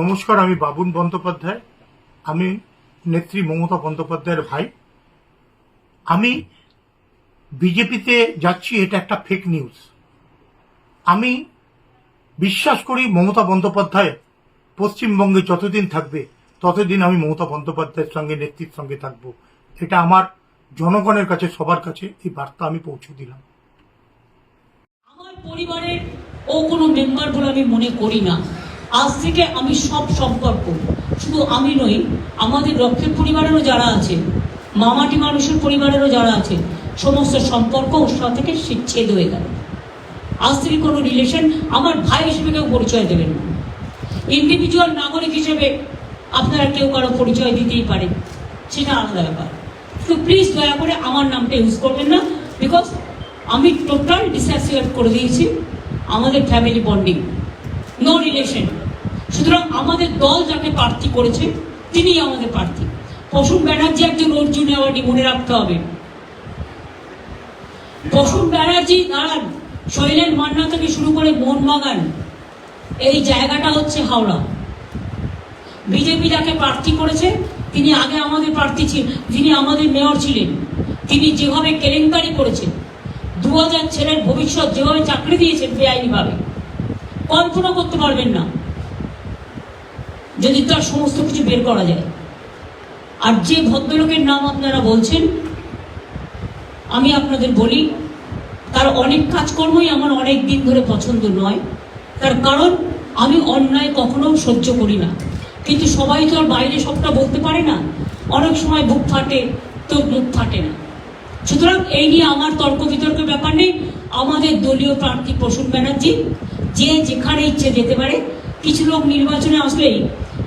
নমস্কার, আমি বাবুন বন্দ্যোপাধ্যায়। আমি নেত্রী মমতা বন্দ্যোপাধ্যায়ের ভাই। আমি বিজেপিতে যাচ্ছি, এটা একটা ফেক নিউজ আমি বিশ্বাস করি মমতা বন্দ্যোপাধ্যায় পশ্চিমবঙ্গে যতদিন থাকবে, ততদিন আমি মমতা বন্দ্যোপাধ্যায়ের সঙ্গে, নেত্রীর সঙ্গে থাকব। এটা আমার জনগণের কাছে, সবার কাছে এই বার্তা আমি পৌঁছে দিলাম। আমার পরিবারের ও কোনো মেম্বার বলে আমি মনে করি না। আজ থেকে আমি সব সম্পর্ক। শুধু আমি নই, আমাদের রক্ষের পরিবারেরও যারা আছে, মামাটি মানুষের পরিবারেরও যারা আছে, সমস্ত সম্পর্ক ওর সাথে থেকে ছেদ হয়ে গেল। আজ থেকে কোনো রিলেশন আমার ভাই হিসেবে কেউ পরিচয় দেবেন না। ইন্ডিভিজুয়াল নাগরিক হিসেবে আপনারা কেউ কারও পরিচয় দিতেই পারে সেটা আলাদা ব্যাপার। তো প্লিজ দয়া করে আমার নামটা ইউজ করবেন না বিকজ আমি টোটাল ডিসঅ্যাসোসিয়েট করে দিয়েছি, আমাদের ফ্যামিলি বন্ডিং নো রিলেশন সুতরাং আমাদের দল যাকে প্রার্থী করেছে, তিনিই আমাদের প্রার্থী। প্রসূন ব্যানার্জি একজন অর্জুন অ্যাওয়ার্ডই মনে রাখতে হবে। প্রসূন ব্যানার্জি, দাঁড়ান। শৈলেন মান্না থেকে শুরু করে মোহনবাগান। এই জায়গাটা হচ্ছে হাওড়া। বিজেপি যাকে প্রার্থী করেছে, তিনি আগে আমাদের প্রার্থী ছিলেন যিনি আমাদের মেয়র ছিলেন, তিনি যেভাবে কেলেঙ্কারি করেছেন দু হাজার ছেলের ভবিষ্যৎ যেভাবে চাকরি দিয়েছেন, বেআইনিভাবে, কল্পনা করতে পারবেন না। যদি তার সমস্ত কিছু বের করা যায়। আর যে ভদ্রলোকের নাম আপনারা বলছেন, আমি আপনাদের বলি, তার অনেক কাজকর্মই আমার অনেক দিন ধরে পছন্দ নয়। তার কারণ, আমি অন্যায় কখনো সহ্য করি না। কিন্তু সবাই তো আর বাইরে সবটা বলতে পারে না। অনেক সময় বুক ফাটে, তো মুখ ফাটে না। সুতরাং এই নিয়ে আমার তর্ক বিতর্কের ব্যাপার নেই। আমাদের দলীয় প্রার্থী প্রসূন ব্যানার্জি, যে যেখানে ইচ্ছে যেতে পারে, কিছু লোক নির্বাচনে আসলেই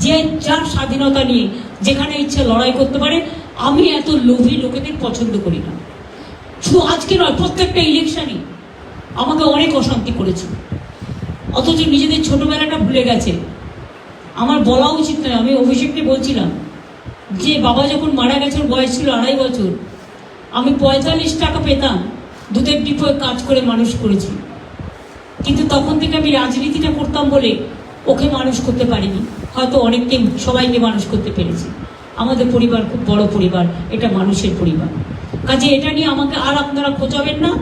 যে যার স্বাধীনতা নিয়ে যেখানে ইচ্ছে লড়াই করতে পারে, আমি এত লোভী লোকেদের পছন্দ করি না। শুধু আজকে নয়, প্রত্যেকটা ইলেকশনই আমাকে অনেক অশান্তি করেছে। অথচ নিজেদের ছোটবেলাটা ভুলে গেছে। আমার বলা উচিত নয়, আমি অভিষেককে বলছিলাম যে, বাবা যখন মারা গেছে, ওর বয়স ছিল আড়াই বছর, আমি পঁয়তাল্লিশ টাকা পেতাম, দুধের ডিপোয় কাজ করে মানুষ করেছি। কিন্তু তখন থেকে আমি রাজনীতিটা করতাম বলে ওকে মানুষ করতে পারিনি। হয়তো অনেককে সবাইকে মানুষ করতে পেরেছি। আমাদের পরিবার খুব বড় পরিবার, এটা মানুষের পরিবার। কাজে এটা নিয়ে আমাকে আর আপনারা খোঁজাবেন না।